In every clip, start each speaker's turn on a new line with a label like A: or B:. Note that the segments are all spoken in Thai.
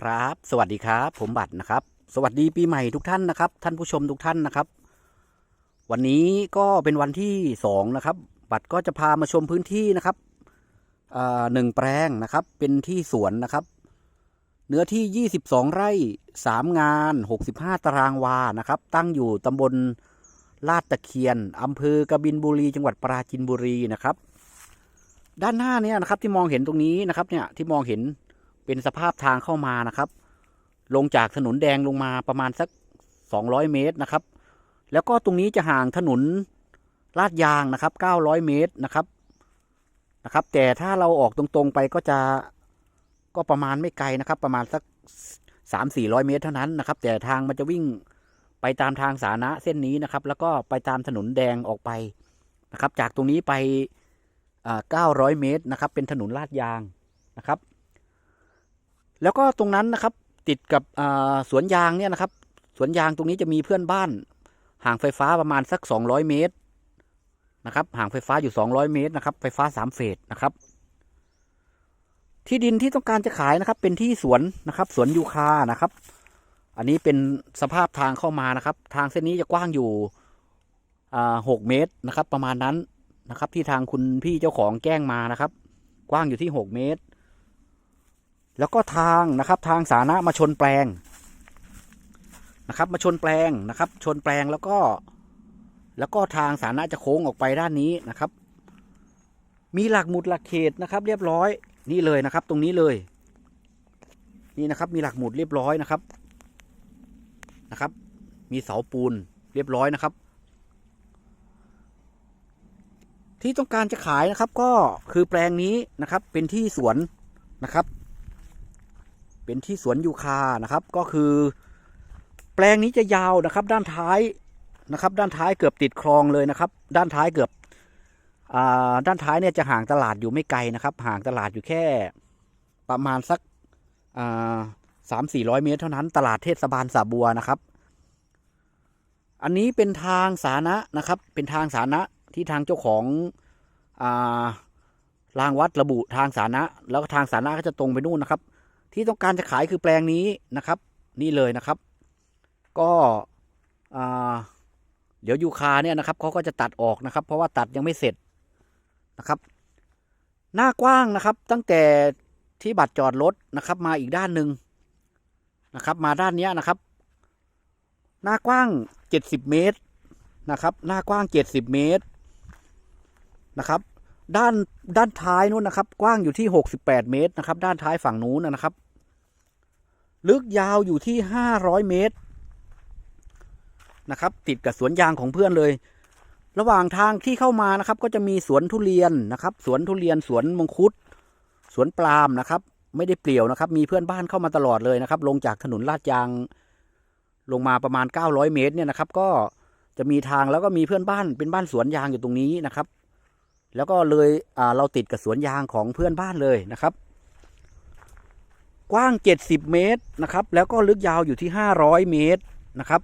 A: ครับ สวัสดีครับ ผมบัตรนะครับ สวัสดีปีใหม่ทุกท่านนะครับ ท่านผู้ชมทุกท่านนะครับ วันนี้ก็เป็นวันที่สองนะครับ บัตรก็จะพามาชมพื้นที่นะครับหนึ่งแปลงนะครับ เป็นที่สวนนะครับ เนื้อที่ 22 ไร่ 3 งาน 65 ตารางวานะครับ ตั้งอยู่ตำบลลาดตะเคียนอำเภอกบินบุรี จังหวัดปราจินบุรีนะครับ ด้านหน้าเนี่ยนะครับที่มองเห็นตรงนี้นะครับเนี่ยที่มองเห็น เป็นสภาพทางเข้ามานะครับ ลงจากถนนแดงลงมาประมาณสัก 200 เมตรนะครับ แล้วก็ตรงนี้จะห่างถนนลาดยางนะครับ 900 เมตรนะครับนะครับ แต่ถ้าเราออกตรงๆไปก็จะก็ประมาณไม่ไกลนะครับ ประมาณสัก 3-400 เมตรเท่านั้นนะครับ แต่ทางมันจะวิ่งไปตามทางสาธารณะเส้นนี้นะครับ แล้วก็ไปตามถนนแดงออกไปนะครับ จากตรงนี้ไปอ่า900 เมตรนะครับ เป็นถนนลาดยางนะครับ แล้วก็ตรงนั้นนะครับติดกับสวนยางเนี่ยนะครับ สวนยางตรงนี้จะมีเพื่อนบ้าน ห่างไฟฟ้าประมาณสัก 200 เมตรนะครับ ห่างไฟฟ้าอยู่ 200 เมตรนะครับ ไฟฟ้า 3 เฟสนะครับ ที่ดินที่ต้องการจะขายนะครับ เป็นที่สวนนะครับ สวนยูคานะครับ อันนี้เป็นสภาพทางเข้ามานะครับ ทางเส้นนี้จะกว้างอยู่หกเมตรนะครับ ประมาณนั้นนะครับ ที่ทางคุณพี่เจ้าของแจ้งมานะครับ กว้างอยู่ที่ 6 เมตร แล้วก็ทางนะครับทางสาธารณะมาชนแปลงนะครับ มาชนแปลงนะครับ ชนแปลงแล้วก็ แล้วก็ทางสาธารณะจะโค้งออกไปด้านนี้นะครับ มีหลักหมุดหลักเขตนะครับ เรียบร้อยนี่เลยนะครับ ตรงนี้เลย นี่นะครับมีหลักหมุดเรียบร้อยนะครับนะครับ มีเสาปูนเรียบร้อยนะครับ ที่ต้องการจะขายนะครับ ก็คือแปลงนี้นะครับ เป็นที่สวนนะครับ เป็นที่สวนยูคานะครับ ก็คือ แปลงนี้จะยาวนะครับ ด้านท้ายนะครับ ด้านท้ายเกือบติดคลองเลยนะครับ ด้านท้ายเกือบอด้านท้ายเนี่ยจะห่างตลาดอยู่ไม่ไกลนะครับ ห่างตลาดอยู่แค่ประมาณสักสามสี่ร้อยเมตรเท่านั้น ตลาดเทศบาลสาบัวนะครับ อันนี้เป็นทางสาธารณะนะครับ เป็นทางสาธารณะที่ทางเจ้าของอารางวัดระบุทางสาธารณะแล้วก็ทางสาธารณะก็จะตรงไปนู่นนะครับ ที่ต้องการจะขายคือแปลงนี้นะครับ นี่เลยนะครับ ก็เดี๋ยวยูคาเนี่ยนะครับเขาก็จะตัดออกนะครับ เพราะว่าตัดยังไม่เสร็จนะครับ หน้ากว้างนะครับ ตั้งแต่ที่บัตรจอดรถนะครับ มาอีกด้านหนึ่งนะครับ มาด้านนี้นะครับ หน้ากว้างเจ็ดสิบเมตรนะครับ หน้ากว้างเจ็ดสิบเมตรนะครับ ด้านด้านท้ายนู้นนะครับ กว้างอยู่ที่หกสิบแปดเมตรนะครับ ด้านท้ายฝั่งนู้นนะครับ ลึกยาวอยู่ที่ห้าร้อยเมตรนะครับ ติดกับสวนยางของเพื่อนเลย ระหว่างทางที่เข้ามานะครับ ก็จะมีสวนทุเรียนนะครับ สวนทุเรียนสวนมงคุดสวนปาล์มนะครับ ไม่ได้เปลี่ยวนะครับ มีเพื่อนบ้านเข้ามาตลอดเลยนะครับ ลงจากถนนลาดยาง ลงมาประมาณ 900 เมตรเนี่ยนะครับ ก็จะมีทางแล้วก็มีเพื่อนบ้านเป็นบ้านสวนยางอยู่ตรงนี้นะครับ แล้วก็เลยอ่าเราติดกับสวนยางของเพื่อนบ้านเลยนะครับ กว้าง 70 เมตรนะครับ แล้วก็ลึกยาวอยู่ที่ 500 เมตรนะครับ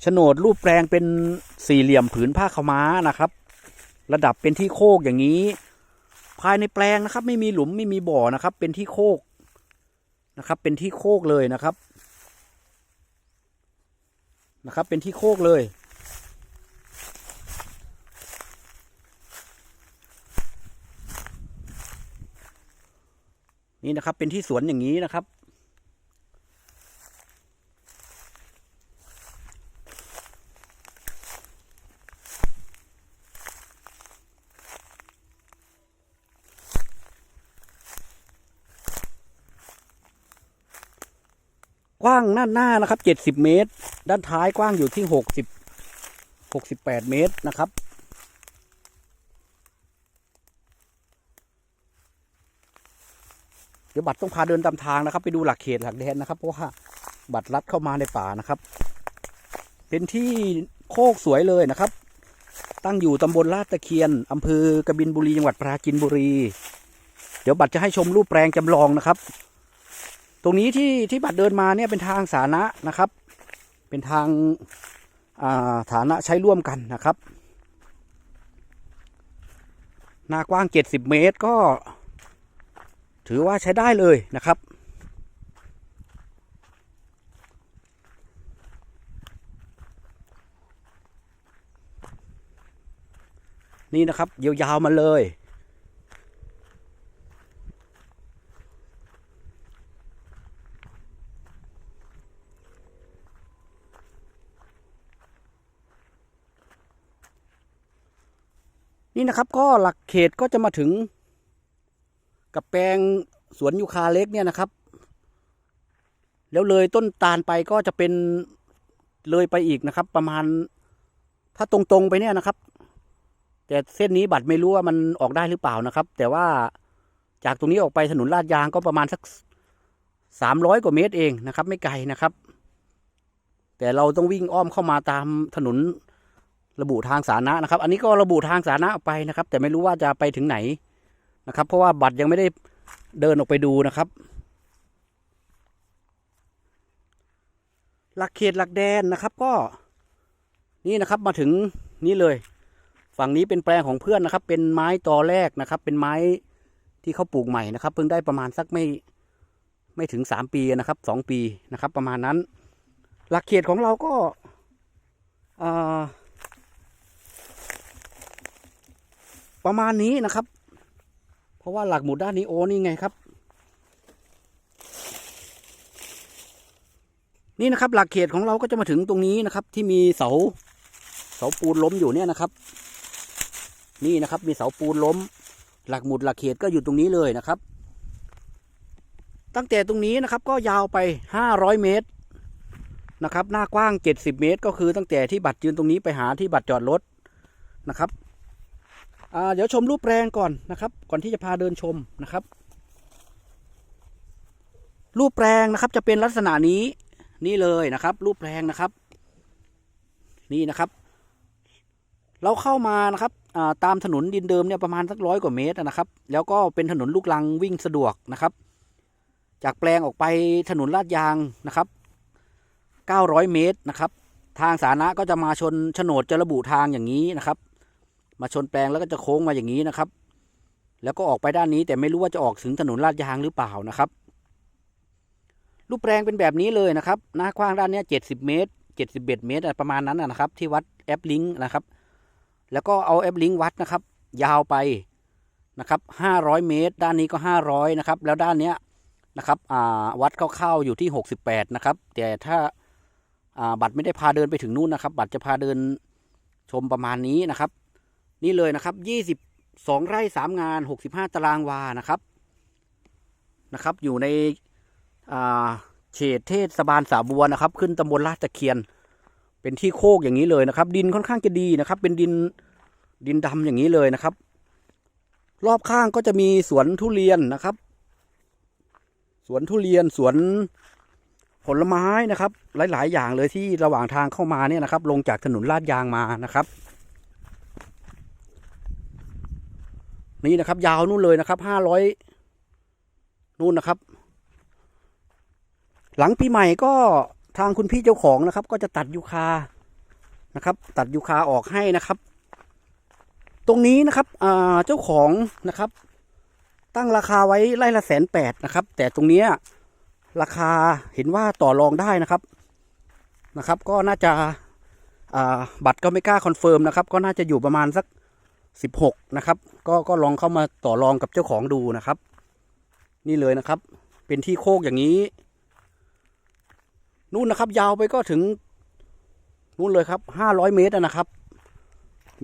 A: โฉนดรูปแปลงเป็นสี่เหลี่ยมผืนผ้าขาวม้านะครับ ระดับเป็นที่โคกอย่างนี้ ภายในแปลงนะครับ ไม่มีหลุมไม่มีบ่อนะครับ เป็นที่โคกนะครับ เป็นที่โคกเลยนะครับนะครับ เป็นที่โคกเลย นี่นะครับ เป็นที่สวนอย่างนี้นะครับ กว้างด้านหน้านะครับเจ็ดสิบเมตร ด้านท้ายกว้างอยู่ที่หกสิบหกสิบแปดเมตรนะครับ เดี๋ยวบัตรต้องพาเดินตามทางนะครับ ไปดูหลักเขตหลักแดนนะครับ เพราะว่าบัตรลัดเข้ามาในป่านะครับ เป็นที่โคกสวยเลยนะครับ ตั้งอยู่ตำบลลาดตะเคียนอำเภอกบินบุรีจังหวัดปราจินบุรี เดี๋ยวบัตรจะให้ชมรูปแปลงจำลองนะครับ ตรงนี้ที่ที่บัตรเดินมาเนี่ยเป็นทางสาธารณะนะครับ เป็นทางาฐานะใช้ร่วมกันนะครับหน้ากว้าง 70 เมตรก็ ถือว่าใช้ได้เลยนะครับ นี่นะครับยาวๆมาเลยนี่นะครับก็หลักเขตก็จะมาถึง กับแปลงสวนยูคาเล็กเนี่ยนะครับ แล้วเลยต้นตาลไปก็จะเป็นเลยไปอีกนะครับ ประมาณถ้าตรงๆไปเนี่ยนะครับ แต่เส้นนี้บัตรไม่รู้ว่ามันออกได้หรือเปล่านะครับ แต่ว่าจากตรงนี้ออกไปถนนลาดยางก็ประมาณสักสามร้อยกว่าเมตรเองนะครับ ไม่ไกลนะครับ แต่เราต้องวิ่งอ้อมเข้ามาตามถนนระบุทางสาธารณะนะครับ อันนี้ก็ระบุทางสาธารณะออกไปนะครับ แต่ไม่รู้ว่าจะไปถึงไหน นะครับ เพราะว่าบัตรยังไม่ได้เดินออกไปดูนะครับ หลักเขตหลักแดนนะครับก็นี่นะครับมาถึงนี่เลย ฝั่งนี้เป็นแปลงของเพื่อนนะครับ เป็นไม้ตอแรกนะครับ เป็นไม้ที่เขาปลูกใหม่นะครับ เพิ่งได้ประมาณสักไม่ไม่ถึงสามปีนะครับสองปีนะครับ ประมาณนั้น หลักเขตของเราก็อ่าประมาณนี้นะครับ เพราะว่าหลักหมุดด้านนี้โอ้นี่ไงครับ นี่นะครับ หลักเขตของเราก็จะมาถึงตรงนี้นะครับ ที่มีเสา เสาปูนล้มอยู่เนี่ยนะครับ นี่นะครับ มีเสาปูนล้ม หลักหมุดหลักเขตก็อยู่ตรงนี้เลยนะครับ ตั้งแต่ตรงนี้นะครับ ก็ยาวไปห้าร้อยเมตรนะครับ หน้ากว้างเจ็ดสิบเมตร ก็คือตั้งแต่ที่บัตรยืนตรงนี้ไปหาที่บัตรจอดรถนะครับ เดี๋ยวชมรูปแปลงก่อนนะครับ ก่อนที่จะพาเดินชมนะครับ รูปแปลงนะครับจะเป็นลักษณะนี้นี่เลยนะครับ รูปแปลงนะครับ นี่นะครับ เราเข้ามานะครับาตามถนนดินเดิมเนี่ยประมาณสักร้อยกว่าเมตรนะครับ แล้วก็เป็นถนนลูกลังวิ่งสะดวกนะครับ จากแปลงออกไปถนนลาดยางนะครับ 900 เมตรนะครับ ทางสาธารณะก็จะมาชนโฉนดจะระบุทางอย่างนี้นะครับ มาชนแปลงแล้วก็จะโค้งมาอย่างนี้นะครับ แล้วก็ออกไปด้านนี้แต่ไม่รู้ว่าจะออกถึงถนนลาดยางหรือเปล่านะครับรูปแปลงเป็นแบบนี้เลยนะครับ หน้ากว้างด้านนี้ย70เมตร71เอ็ดเมตรประมาณนั้นนะครับ ที่วัดแอปลิงนะครับ แล้วก็เอาแอปลิงวัดนะครับ ยาวไปนะครับ500เมตร ด้านนี้ก็500นะครับ แล้วด้านเนี้ยนะครับวัดคร่าๆอยู่ที่ 68 นะครับ แต่ถ้าาบัตรไม่ได้พาเดินไปถึงนู่นนะครับ บัตรจะพาเดินชมประมาณนี้นะครับ นี่เลยนะครับ 22 ไร่ 3 งาน 65 ตารางวานะครับนะครับ อยู่ในเขตเทศบาลสาบัวนะครับ ขึ้นตำบลลาดตะเคียน เป็นที่โคกอย่างนี้เลยนะครับ ดินค่อนข้างจะดีนะครับ เป็นดินดินดำอย่างนี้เลยนะครับ รอบข้างก็จะมีสวนทุเรียนนะครับ สวนทุเรียนสวนผลไม้นะครับ หลาย ๆ อย่างเลยที่ระหว่างทางเข้ามาเนี่ยนะครับ ลงจากถนนลาดยางมานะครับ นี่นะครับ ยาวนู่นเลยนะครับห้าร้อยนู่นนะครับ หลังปีใหม่ก็ทางคุณพี่เจ้าของนะครับ ก็จะตัดยูคานะครับ ตัดยูคาออกให้นะครับ ตรงนี้นะครับอ่าเจ้าของนะครับ ตั้งราคาไว้ไร่ละแสนแปดนะครับ แต่ตรงเนี้ยราคาเห็นว่าต่อรองได้นะครับนะครับ ก็น่าจะอ่าบัตรก็ไม่กล้าคอนเฟิร์มนะครับ ก็น่าจะอยู่ประมาณสัก สิบหกนะครับ ก็ก็ลองเข้ามาต่อรองกับเจ้าของดูนะครับ นี่เลยนะครับ เป็นที่โคกอย่างนี้ นู่นนะครับ ยาวไปก็ถึง นู่นเลยครับห้าร้อยเมตรนะครับ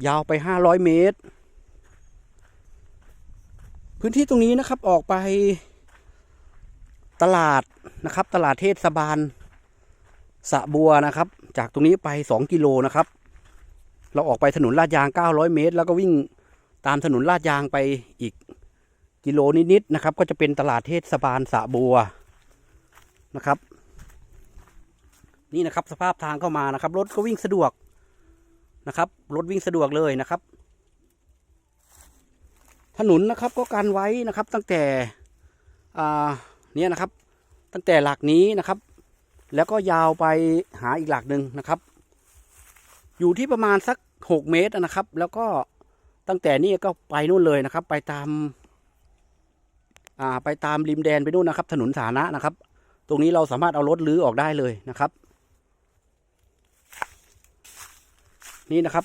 A: ยาวไปห้าร้อยเมตร พื้นที่ตรงนี้นะครับออกไปตลาดนะครับ ตลาดเทศบาลสะบัวนะครับ จากตรงนี้ไปสองกิโลนะครับ เราออกไปถนนลาดยางเก้าร้อยเมตร แล้วก็วิ่งตามถนนลาดยางไปอีกกิโลนิดๆนะครับ ก็จะเป็นตลาดเทศบาลสะบัวนะครับ นี่นะครับสภาพทางเข้ามานะครับ รถก็วิ่งสะดวกนะครับ รถวิ่งสะดวกเลยนะครับ ถนนนะครับก็กันไว้นะครับตั้งแต่อ่าเนี่ยนะครับ ตั้งแต่หลักนี้นะครับ แล้วก็ยาวไปหาอีกหลักหนึ่งนะครับ อยู่ที่ประมาณสักหกเมตรนะครับ แล้วก็ตั้งแต่นี่ก็ไปนู่นเลยนะครับ ไปตามอ่าไปตามริมแดนไปนู่นนะครับ ถนนสาธารณะนะครับ ตรงนี้เราสามารถเอารถลื้อออกได้เลยนะครับ นี่นะครับ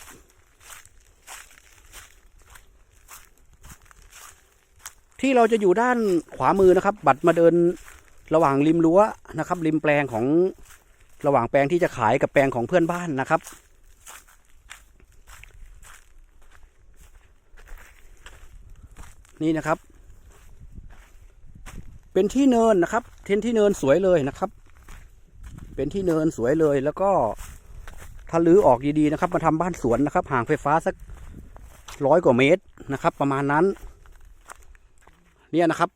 A: ที่เราจะอยู่ด้านขวามือนะครับ บัตรมาเดินระหว่างริมรั้วนะครับ ริมแปลงของระหว่างแปลงที่จะขายกับแปลงของเพื่อนบ้านนะครับ นี่นะครับ เป็นที่เนินนะครับ เทนที่เนินสวยเลยนะครับ เป็นที่เนินสวยเลยแล้วก็ถ้าลื้อออกดีๆนะครับ มาทำบ้านสวนนะครับ ห่างไฟฟ้าสักร้อยกว่าเมตรนะครับ ประมาณนั้น เนี่ยนะครับ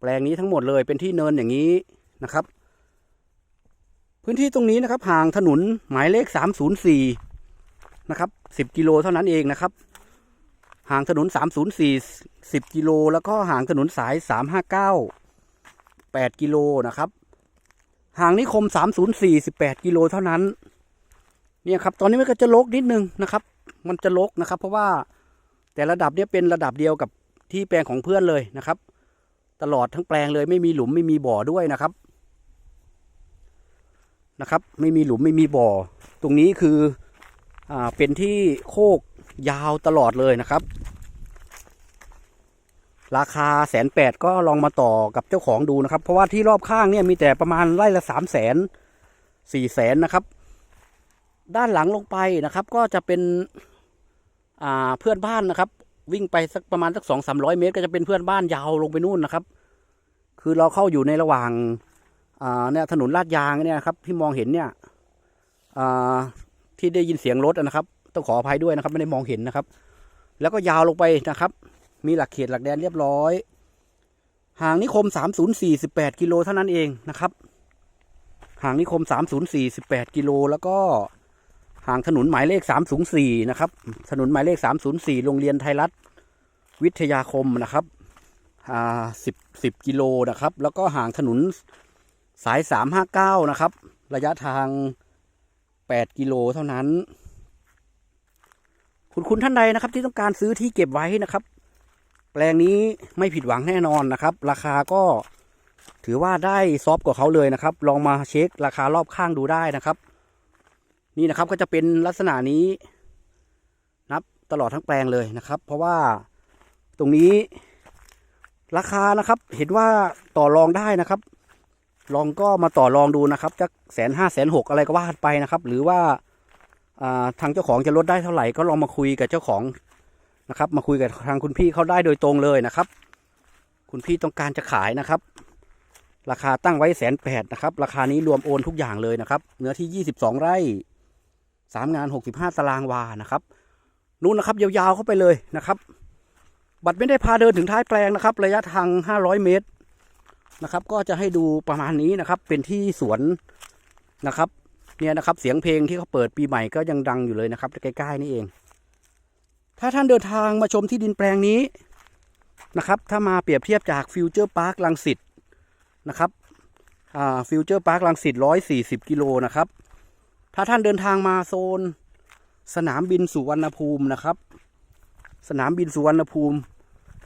A: แปลงนี้ทั้งหมดเลยเป็นที่เนินอย่างนี้นะครับ พื้นที่ตรงนี้นะครับ ห่างถนนหมายเลขสามศูนย์สี่นะครับสิบกิโลเท่านั้นเองนะครับ ห่างถนนสามศูนย์สี่สิบกิโล แล้วก็ห่างถนนสายสามห้าเก้าแปดกิโลนะครับ ห่างนิคมสามศูนย์สี่สิบแปดกิโลเท่านั้น เนี่ยครับ ตอนนี้มันก็จะลกนิดนึงนะครับ มันจะลกนะครับ เพราะว่าแต่ระดับเนี้ยเป็นระดับเดียวกับที่แปลงของเพื่อนเลยนะครับ ตลอดทั้งแปลงเลยไม่มีหลุมไม่มีบ่อด้วยนะครับนะครับ ไม่มีหลุมไม่มีบ่อ ตรงนี้คืออ่าเป็นที่โคก ยาวตลอดเลยนะครับ ราคาแสนแปดก็ลองมาต่อกับเจ้าของดูนะครับ เพราะว่าที่รอบข้างเนี่ยมีแต่ประมาณไร่ละสามแสนสี่แสนนะครับ ด้านหลังลงไปนะครับ ก็จะเป็นเพื่อนบ้านนะครับ วิ่งไปสักประมาณสักสองสามร้อยเมตร ก็จะเป็นเพื่อนบ้านยาวลงไปนู่นนะครับ คือเราเข้าอยู่ในระหว่างเนี่ยถนนลาดยางเนี่ยครับที่มองเห็นเนี่ยที่ได้ยินเสียงรถนะครับ ต้องขออภัยด้วยนะครับ ไม่ได้มองเห็นนะครับ แล้วก็ยาวลงไปนะครับ มีหลักเขตหลักแดนเรียบร้อย ห่างนิคมสามศูนย์สี่สิบแปดกิโลเท่านั้นเองนะครับ ห่างนิคมสามศูนย์สี่สิบแปดกิโลแล้วก็ห่างถนนหมายเลข 304นะครับ ถนนหมายเลข 304 โรงเรียนไทยรัฐวิทยาคมนะครับอ่า10 10กิโลนะครับ แล้วก็ห่างถนนสาย 359 นะครับ ระยะทาง 8 กิโลเท่านั้น คุณคุณท่านใดนะครับ ที่ต้องการซื้อที่เก็บไว้นะครับ แปลงนี้ไม่ผิดหวังแน่นอนนะครับ ราคาก็ถือว่าได้ซอฟกว่าเขาเลยนะครับ ลองมาเช็คราคารอบข้างดูได้นะครับ นี่นะครับก็จะเป็นลักษณะนี้ นับตลอดทั้งแปลงเลยนะครับ เพราะว่าตรงนี้ราคานะครับ เห็นว่าต่อรองได้นะครับ ลองก็มาต่อรองดูนะครับจะแสนห้าแสนหกอะไรก็ว่าไปนะครับ หรือว่า ทางเจ้าของจะลดได้เท่าไหร่ก็ลองมาคุยกับเจ้าของนะครับ มาคุยกับทางคุณพี่เขาได้โดยตรงเลยนะครับ คุณพี่ต้องการจะขายนะครับ ราคาตั้งไว้แสนแปดนะครับ ราคานี้รวมโอนทุกอย่างเลยนะครับ เนื้อที่ยี่สิบสองไร่สามงานหกสิบห้าตารางวานะครับนู่นนะครับยาวๆเข้าไปเลยนะครับ บัตรไม่ได้พาเดินถึงท้ายแปลงนะครับ ระยะทางห้าร้อยเมตรนะครับ ก็จะให้ดูประมาณนี้นะครับ เป็นที่สวนนะครับ เนี่ยนะครับ เสียงเพลงที่เขาเปิดปีใหม่ก็ยังดังอยู่เลยนะครับใกล้ๆนี่เอง ถ้าท่านเดินทางมาชมที่ดินแปลงนี้นะครับ ถ้ามาเปรียบเทียบจากฟิวเจอร์พาร์คลังสิตนะครับฟิวเจอร์พาร์คลังสิตร้อยสี่สิบกิโลนะครับ ถ้าท่านเดินทางมาโซน สนามบินสุวรรณภูมินะครับ สนามบินสุวรรณภูมิ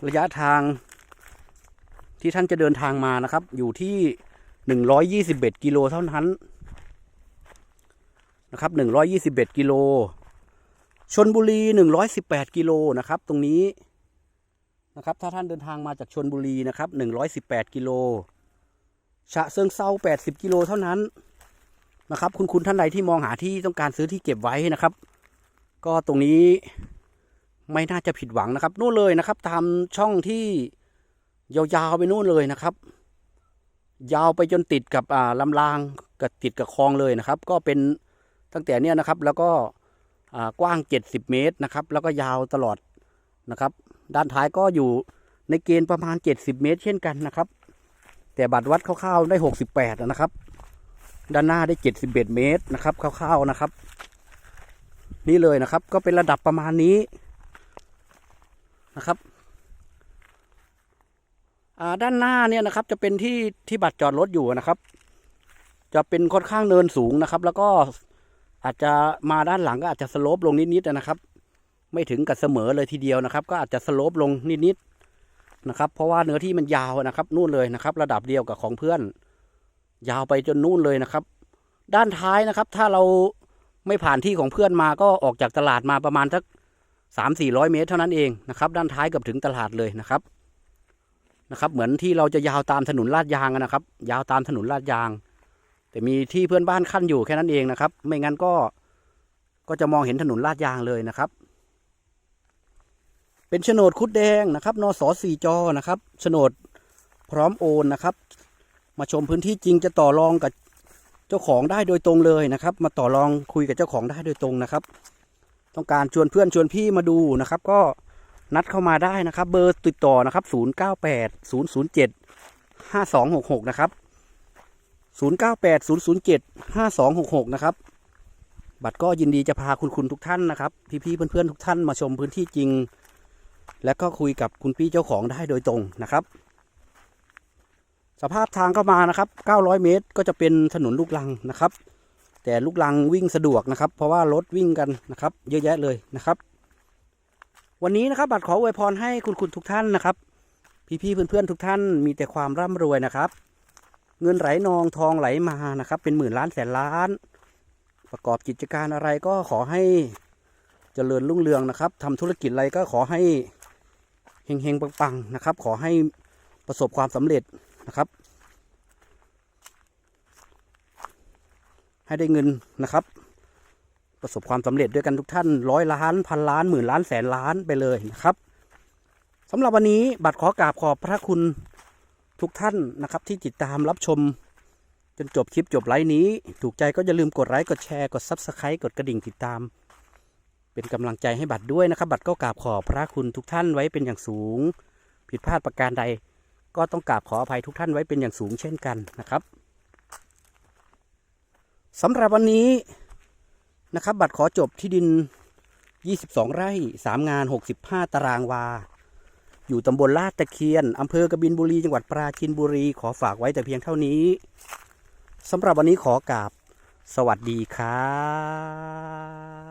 A: ระยะทาง ที่ท่านจะเดินทางมานะครับ อยู่ที่หนึ่งร้อยยี่สิบเอ็ดกิโลเท่านั้น นะครับหนึ่งร้อยยี่สิบเอ็ดกิโลชนบุรีหนึ่งร้อยสิบแปดกิโลนะครับ ตรงนี้นะครับ ถ้าท่านเดินทางมาจากชนบุรีนะครับหนึ่งร้อยสิบแปดกิโลฉะเชิงเซาแปดสิบกิโลเท่านั้นนะครับ คุณคุณท่านใดที่มองหาที่ต้องการซื้อที่เก็บไว้นะครับ ก็ตรงนี้ไม่น่าจะผิดหวังนะครับนู่นเลยนะครับ ตามช่องที่ยาวๆไปนู่นเลยนะครับ ยาวไปจนติดกับอ่าลำรางกับติดกับคลองเลยนะครับ ก็เป็น ตั้งแต่เนี้ยนะครับแล้วก็กว้าง 70 เมตรนะครับ แล้วก็ยาวตลอดนะครับ ด้านท้ายก็อยู่ในเกณฑ์ประมาณ 70 เมตร เช่นกันนะครับ แต่บัตรวัดคร่าวๆได้ 68 นะครับ ด้านหน้าได้เจ็ดสิบเอ็ดเมตรนะครับคร่าวๆนะครับ นี่เลยนะครับ ก็เป็นระดับประมาณนี้นะครับด้านหน้าเนี่ยนะครับจะเป็นที่ที่บัตรจอดรถอยู่นะครับ จะเป็นค่อนข้างเนินสูงนะครับ แล้วก็ อาจจะมาด้านหลังก็อาจจะสโลปลงนิดๆนะครับ ไม่ถึงกับเสมอเลยทีเดียวนะครับ ก็อาจจะสโลปลงนิดๆนะครับ เพราะว่าเนื้อที่มันยาวนะครับ นู่นเลยนะครับ ระดับเดียวกับของเพื่อน ยาวไปจนนู่นเลยนะครับ ด้านท้ายนะครับ ถ้าเราไม่ผ่านที่ของเพื่อนมาก็ออกจากตลาดมาประมาณสักสามสี่ร้อยเมตรเท่านั้นเองนะครับ ด้านท้ายเกับถึงตลาดเลยนะครับนะครับ เหมือนที่เราจะยาวตามถนนลาดยางนะครับ ยาวตามถนนลาดยาง แต่มีที่เพื่อนบ้านขั้นอยู่แค่นั้นเองนะครับ ไม่งั้นก็ก็จะมองเห็นถนนลาดยางเลยนะครับ เป็นโฉนดคุดแดงนะครับนสสี่จอนะครับโฉนดพร้อมโอนนะครับ มาชมพื้นที่จริงจะต่อรองกับเจ้าของได้โดยตรงเลยนะครับ มาต่อรองคุยกับเจ้าของได้โดยตรงนะครับ ต้องการชวนเพื่อนชวนพี่มาดูนะครับ ก็นัดเข้ามาได้นะครับ เบอร์ติดต่อนะครับ 0 9 8 0 0 7 5 2 6 6 นะครับ 0 9 8 0 0 7 5 2 6 6 นะครับ บัตรก็ยินดีจะพาคุณคุณทุกท่านนะครับ พี่ๆเพื่อนๆทุกท่านมาชมพื้นที่จริง และก็คุยกับคุณพี่เจ้าของได้โดยตรงนะครับ สภาพทางเข้ามานะครับ 900 เมตรก็จะเป็นถนนลูกลังนะครับ แต่ลูกลังวิ่งสะดวกนะครับ เพราะว่ารถวิ่งกันนะครับ เยอะแยะเลยนะครับ วันนี้นะครับบัตรขออวยพรให้คุณคุณทุกท่านนะครับ พี่ๆเพื่อนๆทุกท่านมีแต่ความร่ำรวยนะครับ เงินไหลนองทองไหลมานะครับ เป็นหมื่นล้านแสนล้าน ประกอบกิจการอะไรก็ขอให้เจริญรุ่งเรืองนะครับทำธุรกิจอะไรก็ขอให้เฮงๆปังๆนะครับ ขอให้ประสบความสำเร็จนะครับ ให้ได้เงินนะครับ ประสบความสำเร็จด้วยกันทุกท่านร้อยล้านพันล้านหมื่นล้านแสนล้านไปเลยนะครับสำหรับวันนี้บัตรขอกราบขอบพระคุณ ทุกท่านนะครับที่ติดตามรับชม จนจบคลิปจบไลฟ์นี้ ถูกใจก็อย่าลืมกดไลค์กดแชร์กด Subscribe กดกระดิ่งติดตาม เป็นกำลังใจให้บัตรด้วยนะครับ บัตรก็กราบขอพระคุณทุกท่านไว้เป็นอย่างสูง ผิดพลาดประการใด ก็ต้องกราบขออภัยทุกท่านไว้เป็นอย่างสูงเช่นกันนะครับสำหรับวันนี้นะครับ บัตรขอจบที่ดิน 22 ไร่ 3 งาน 65 ตารางวา อยู่ตำบลลาดตะเคียนอำเภอกบินบุรี จังหวัดปราจีนบุรี ขอฝากไว้แต่เพียงเท่านี้สำหรับวันนี้ขอกราบ สวัสดีครับ